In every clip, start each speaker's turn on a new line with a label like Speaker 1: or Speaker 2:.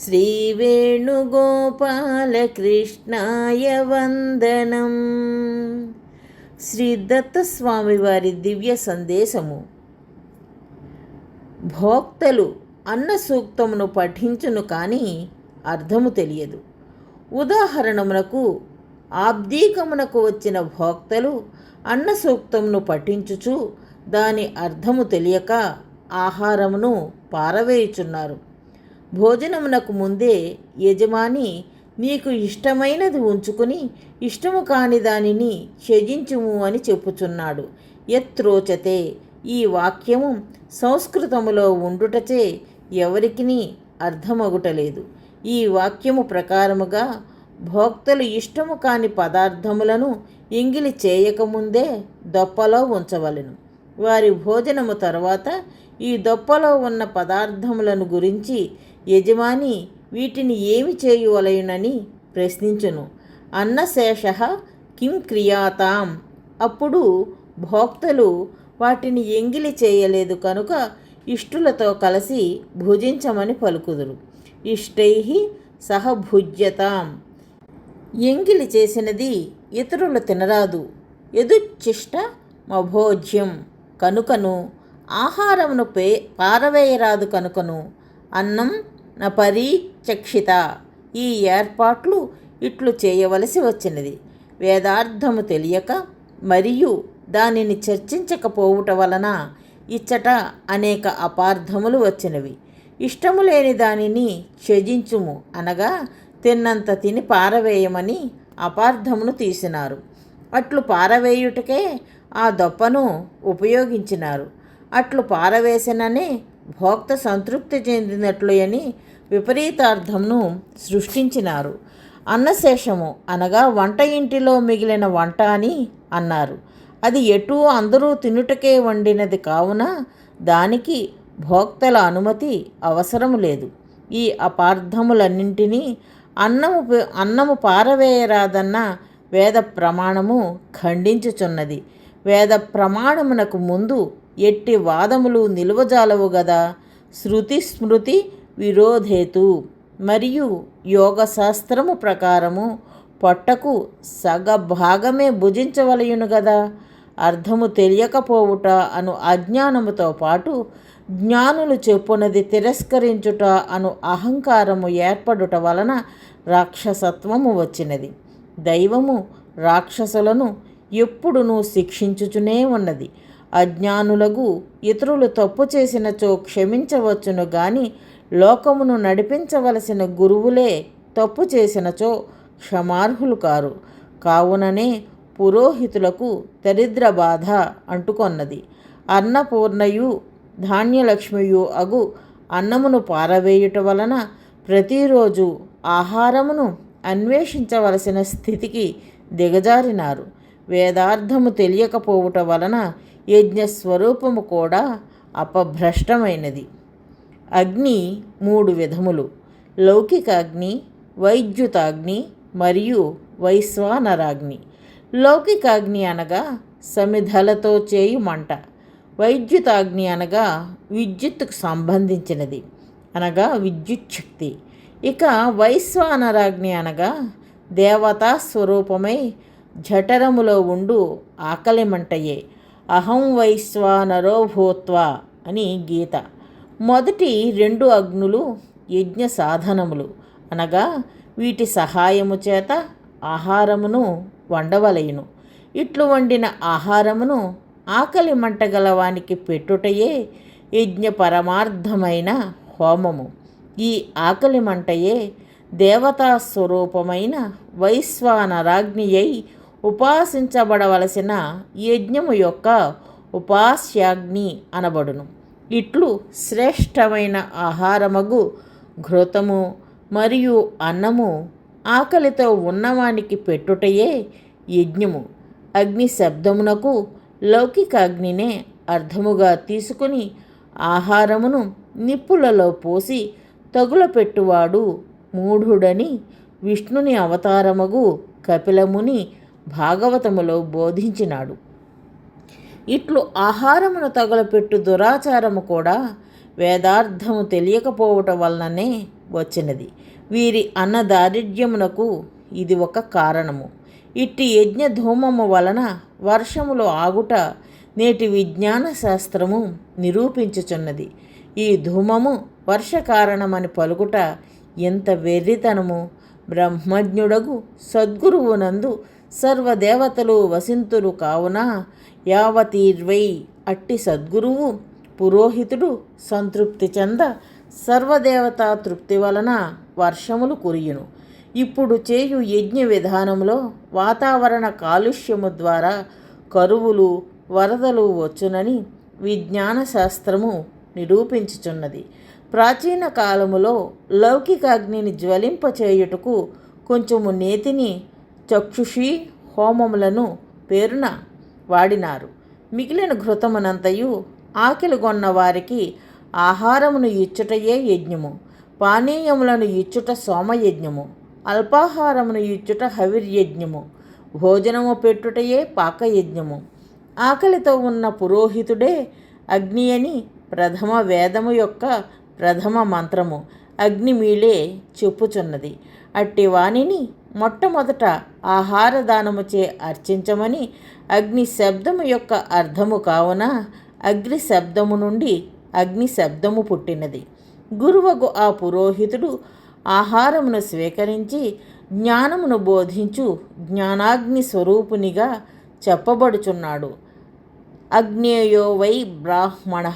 Speaker 1: శ్రీవేణుగోపాలకృష్ణాయ వందనం. శ్రీ దత్తస్వామి వారి దివ్య సందేశము. భోక్తలు అన్న సూక్తమును పఠించును కానీ అర్థము తెలియదు. ఉదాహరణమునకు ఆబ్దీకమునకు వచ్చిన భోక్తలు అన్న సూక్తమును పఠించుచు దాని అర్థము తెలియక ఆహారమును పారవేయుచున్నారు. భోజనమునకు ముందే యజమాని నీకు ఇష్టమైనది ఉంచుకుని ఇష్టము కాని దానిని త్యజించుము అని చెప్పుచున్నాడు. ఎత్రోచతే ఈ వాక్యము సంస్కృతములో ఉండుటచే ఎవరికిని అర్థమగుటలేదు. ఈ వాక్యము ప్రకారముగా భోక్తలు ఇష్టము కాని పదార్థములను ఇంగిలి చేయకముందే దొప్పలో ఉంచవలెను. వారి భోజనము తర్వాత ఈ దొప్పలో ఉన్న పదార్థములను గురించి యజమాని వీటిని ఏమి చేయువలయునని ప్రశ్నించును. అన్నశేష కిం క్రియాతాం? అప్పుడు భోక్తలు వాటిని ఎంగిలి చేయలేదు కనుక ఇష్టులతో కలిసి భుజించమని పలుకుదురు. ఇష్టై సహ భుజ్యతాం. ఎంగిలి చేసినది ఇతరులు తినరాదు. ఎదుచిష్ట మభోజ్యం కనుకను ఆహారమును పే పారవేయరాదు కనుకను అన్నం నపరీచక్షిత. ఈ ఏర్పాట్లు ఇట్లు చేయవలసి వచ్చినది. వేదార్థము తెలియక మరియు దానిని చర్చించకపోవుట వలన ఇచ్చట అనేక అపార్థములు వచ్చినవి. ఇష్టము లేని దానిని త్యజించుము అనగా తిన్నంత తిని పారవేయమని అపార్థమును తీసినారు. అట్లు పారవేయుటకే ఆ దొప్పను ఉపయోగించినారు. అట్లు పారవేసిననే భోక్త సంతృప్తి చెందినట్లు అని విపరీతార్థంను సృష్టించినారు. అన్నశేషము అనగా వంట ఇంటిలో మిగిలిన వంట అని అన్నారు. అది ఎటూ అందరూ తినుటకే వండినది కావున దానికి భోక్తల అనుమతి అవసరం లేదు. ఈ అపార్థములన్నింటినీ అన్నము అన్నము పారవేయరాదన్న వేద ప్రమాణము ఖండించుచున్నది. వేద ప్రమాణమునకు ముందు ఎట్టి వాదములు నిలువజాలవు గదా? శృతి స్మృతి విరోధేతు. మరియు యోగశాస్త్రము ప్రకారము పొట్టకు సగ భాగమే భుజించవలయును గదా? అర్థము తెలియకపోవుట అను అజ్ఞానముతో పాటు జ్ఞానులు చెప్పునది తిరస్కరించుట అను అహంకారము ఏర్పడుట వలన రాక్షసత్వము వచ్చినది. దైవము రాక్షసులను ఎప్పుడునూ శిక్షించుచునే ఉన్నది. అజ్ఞానులకు ఇతరులు తప్పు చేసినచో క్షమించవచ్చును గాని లోకమును నడిపించవలసిన గురువులే తప్పు చేసినచో క్షమార్హులు కారు. కావుననే పురోహితులకు దరిద్ర బాధ అంటుకొన్నది. అన్నపూర్ణయు ధాన్యలక్ష్మియు అగు అన్నమును పారవేయుట వలన ప్రతిరోజు ఆహారమును అన్వేషించవలసిన స్థితికి దిగజారినారు. వేదార్థము తెలియకపోవుట వలన యజ్ఞస్వరూపము కూడా అపభ్రష్టమైనది. అగ్ని మూడు విధములు. లౌకిక అగ్ని వైద్యుతాగ్ని మరియు వైశ్వానరాగ్ని. లౌకికాగ్ని అనగా సమిధలతో చేయు మంట వైద్యుతాగ్ని అనగా విద్యుత్తుకు సంబంధించినది. అనగా విద్యుత్ శక్తి ఇక వైశ్వానరాగ్ని అనగా దేవతా స్వరూపమై జఠరములో ఉండు ఆకలి అహం వైశ్వా భూత్వ అని గీత. మొదటి రెండు అగ్నులు యజ్ఞ సాధనములు. అనగా వీటి సహాయము చేత ఆహారమును వండవలయును ఇట్లు వండిన ఆహారమును ఆకలి మంటగలవానికి పెట్టుటయే యజ్ఞ పరమార్థమైన హోమము. ఈ ఆకలి మంటయే దేవతా స్వరూపమైన వైశ్వానరాగ్ని అయి ఉపాసించబడవలసిన యజ్ఞము యొక్క ఉపాస్యాగ్ని అనబడును. ఇట్లు శ్రేష్టమైన ఆహారమగు ఘృతము మరియు అన్నము ఆకలితో ఉన్నవానికి పెట్టుటయే యజ్ఞము. అగ్ని శబ్దమునకు లౌకిక అగ్నినే అర్థముగా తీసుకుని ఆహారమును నిప్పులలో పోసి తగులపెట్టువాడు మూఢుడని విష్ణుని అవతారమగు కపిలముని భాగవతములో బోధించినాడు. ఇట్లు ఆహారమును తగలపెట్టు దురాచారము కూడా వేదార్థము తెలియకపోవటం వలననే వచ్చినది. వీరి అన్నదారిద్ర్యమునకు ఇది ఒక కారణము. ఇట్టి యజ్ఞ ధూమము వలన వర్షములు ఆగుట నేటి విజ్ఞాన శాస్త్రము నిరూపించుచున్నది. ఈ ధూమము వర్ష కారణమని పలుకుట ఎంత వెర్రితనము! బ్రహ్మజ్ఞుడగు సద్గురువునందు సర్వదేవతలు వసింతులు కావున యావతీర్వై అట్టి సద్గురువు పురోహితుడు సంతృప్తి చెంద సర్వదేవతా తృప్తి వలన వర్షములు కురియును. ఇప్పుడు చేయు యజ్ఞ విధానంలో వాతావరణ కాలుష్యము ద్వారా కరువులు వరదలు వచ్చునని విజ్ఞాన శాస్త్రము నిరూపించుచున్నది. ప్రాచీన కాలములో లౌకిక అగ్నిని జ్వలింపచేయుటకు కొంచెము నేతిని చక్షుషి హోమములను పేరున వాడినారు. మిగిలిన ఘృతమునంతయు ఆకలిగొన్న వారికి ఆహారమును ఇచ్చుటయే యజ్ఞము పానీయములను ఇచ్చుట సోమయజ్ఞము అల్పాహారమును ఇచ్చుట హవిర్యజ్ఞము భోజనము పెట్టుటయే పాకయజ్ఞము. ఆకలితో ఉన్న పురోహితుడే అగ్ని అని ప్రథమ వేదము యొక్క ప్రథమ మంత్రము. అగ్నిమీళే చెప్పుచున్నది. అట్టి వాణిని మొట్టమొదట ఆహార దానముచే అర్చించమని అగ్ని శబ్దము యొక్క అర్థము కావున అగ్ని శబ్దము నుండి అగ్ని శబ్దము పుట్టినది. గురువగు ఆ పురోహితుడు ఆహారమును స్వీకరించి జ్ఞానమును బోధించు జ్ఞానాగ్ని స్వరూపునిగా చెప్పబడుచున్నాడు. అగ్నేయో వై బ్రాహ్మణ.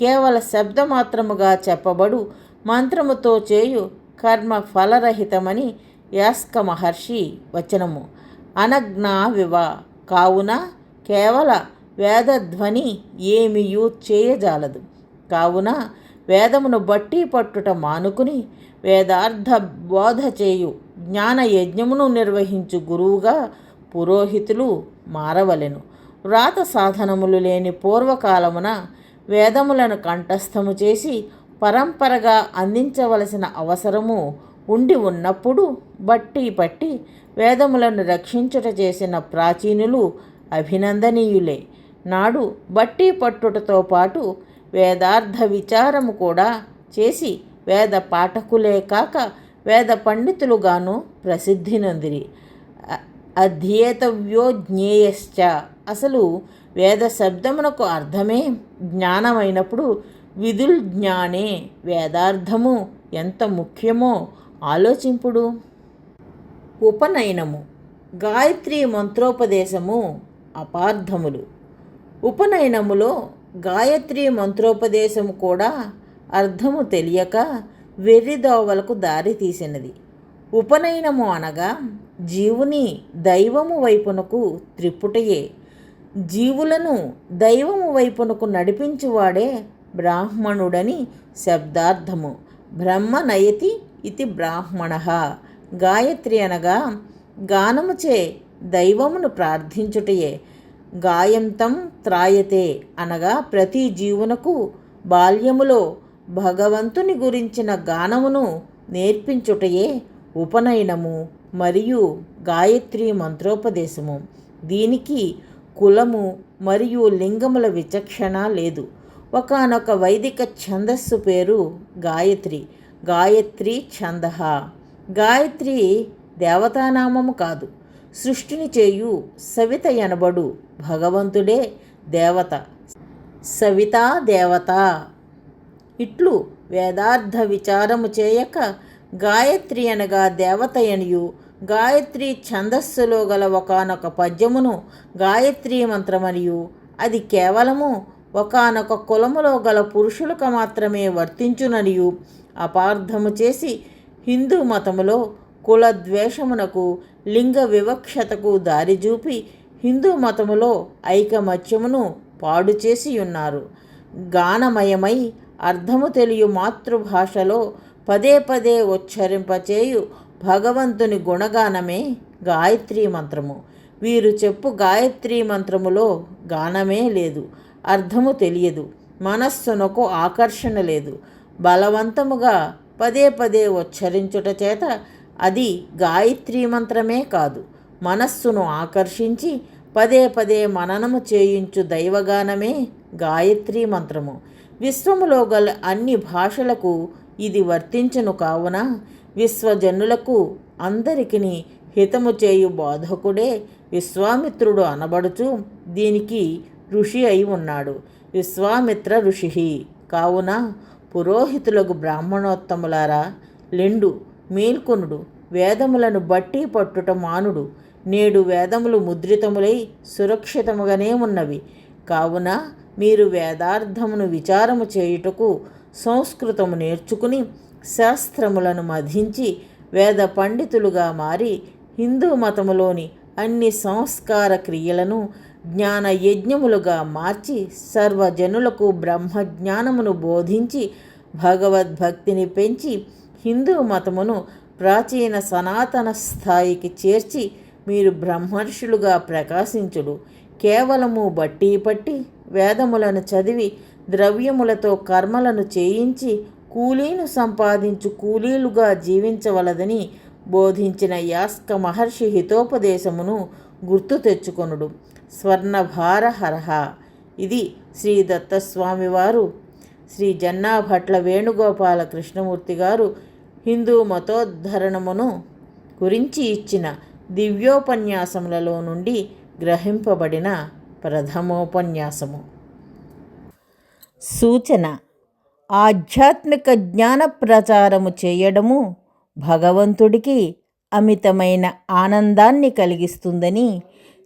Speaker 1: కేవల శబ్దమాత్రముగా చెప్పబడు మంత్రముతో చేయు కర్మ ఫలరహితమని యాస్క మహర్షి వచనము. అనజ్ఞా వివ. కావున కేవల వేదధ్వని ఏమియూ చేయజాలదు. కావున వేదమును బట్టి పట్టుట మానుకుని వేదార్థ బోధ చేయు జ్ఞాన యజ్ఞమును నిర్వహించు గురువుగా పురోహితులు మారవలెను. వ్రాత సాధనములు లేని పూర్వకాలమున వేదములను కంఠస్థము చేసి పరంపరగా అందించవలసిన అవసరము ఉండి ఉన్నప్పుడు బట్టి పట్టి వేదములను రక్షించుట చేసిన ప్రాచీనులు అభినందనీయులే. నాడు బట్టి పట్టుటతో పాటు వేదార్థ విచారము కూడా చేసి వేద పాఠకులే కాక వేద పండితులుగాను ప్రసిద్ధి నందిరి అధ్యేతవ్యో జ్ఞేయశ్చ. అసలు వేద శబ్దమునకు అర్థమే జ్ఞానమైనప్పుడు విధుల్ జ్ఞానే వేదార్థము ఎంత ముఖ్యమో ఆలోచింపుడు. ఉపనయనము గాయత్రి మంత్రోపదేశము అపార్థములు. ఉపనయనములో గాయత్రి మంత్రోపదేశము కూడా అర్థము తెలియక వెర్రిదోవలకు దారి తీసినది. ఉపనయనము అనగా జీవుని దైవము వైపునకు త్రిప్పుటయే. జీవులను దైవము వైపునకు నడిపించువాడే బ్రాహ్మణుడని శబ్దార్థము. బ్రహ్మ నయతి ఇది బ్రాహ్మణ. గాయత్రి అనగా గానముచే దైవమును ప్రార్థించుటయే. గాయంతం త్రాయతే అనగా ప్రతి జీవునకు బాల్యములో భగవంతుని గురించిన గానమును నేర్పించుటయే ఉపనయనము మరియు గాయత్రి మంత్రోపదేశము. దీనికి కులము మరియు లింగముల విచక్షణ లేదు. ఒకనొక వైదిక ఛందస్సు పేరు గాయత్రి. గాయత్రి ఛంద. గాయత్రి దేవతానామము కాదు. సృష్టిని చేయు సవిత ఎనబడు భగవంతుడే దేవత. సవితా దేవత. ఇట్లు వేదార్థ విచారము చేయక గాయత్రి అనగా దేవత దేవతయనియు గాయత్రి ఛందస్సులో గల ఒకనొక పద్యమును గాయత్రి మంత్రమనియు. అది కేవలము ఒకనొక కులములో గల పురుషులకు మాత్రమే వర్తించుననియు అపార్థము చేసి హిందూ మతములో కుల ద్వేషమునకు లింగ వివక్షతకు దారి చూపి హిందూ మతములో ఐకమత్యమును పాడు చేసి ఉన్నారు గానమయమై అర్థము తెలియ మాతృభాషలో పదే పదే ఉచ్చరింపచేయు భగవంతుని గుణగానమే గాయత్రీ మంత్రము. వీరు చెప్పు గాయత్రీ మంత్రములో గానమే లేదు. అర్థము తెలియదు. మనస్సునకు ఆకర్షణ లేదు. బలవంతముగా పదే పదే ఉచ్చరించుట చేత అది గాయత్రీ మంత్రమే కాదు. మనస్సును ఆకర్షించి పదే పదే మననము చేయించు దైవగానమే గాయత్రీ మంత్రము. విశ్వములో గల అన్ని భాషలకు ఇది వర్తించను కావున విశ్వజనులకు అందరికిని హితము చేయు బోధకుడే విశ్వామిత్రుడు అనబడుచు దీనికి ఋషి అయి ఉన్నాడు. విశ్వామిత్ర ఋషి కావున పురోహితులకు బ్రాహ్మణోత్తములారా లెండు మేల్కొనుడు వేదములను బట్టి పట్టుట మానుడు. నేడు వేదములు ముద్రితములై సురక్షితముగానే ఉన్నవి. కావున మీరు వేదార్థమును విచారము చేయుటకు సంస్కృతము నేర్చుకుని శాస్త్రములను మధించి వేద పండితులుగా మారి హిందూ మతములోని అన్ని సంస్కార క్రియలను జ్ఞాన యజ్ఞములుగా మార్చి సర్వజనులకు బ్రహ్మజ్ఞానమును బోధించి భగవద్భక్తిని పెంచి హిందూ మతమును ప్రాచీన సనాతన స్థాయికి చేర్చి మీరు బ్రహ్మర్షులుగా ప్రకాశించుడు. కేవలము బట్టి పట్టి వేదములను చదివి ద్రవ్యములతో కర్మలను చేయించి కూలీను సంపాదించు కూలీలుగా జీవించవలదని బోధించిన యాస్క మహర్షి హితోపదేశమును గుర్తు తెచ్చుకొనుడు. స్వర్ణభారహరహ. ఇది శ్రీ దత్తస్వామివారు శ్రీ జన్నాభట్ల వేణుగోపాల కృష్ణమూర్తి గారు హిందూ మతోద్ధరణమును గురించి ఇచ్చిన దివ్యోపన్యాసములలో నుండి గ్రహింపబడిన ప్రథమోపన్యాసము. సూచన. ఆధ్యాత్మిక జ్ఞాన ప్రచారము చేయడము భగవంతుడికి అమితమైన ఆనందాన్ని కలిగిస్తుందని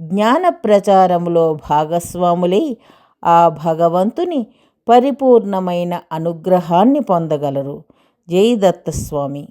Speaker 1: జ్ఞాన ప్రచారములో భాగస్వాములై ఆ భగవంతుని పరిపూర్ణమైన అనుగ్రహాన్ని పొందగలరు. జై దత్తస్వామి.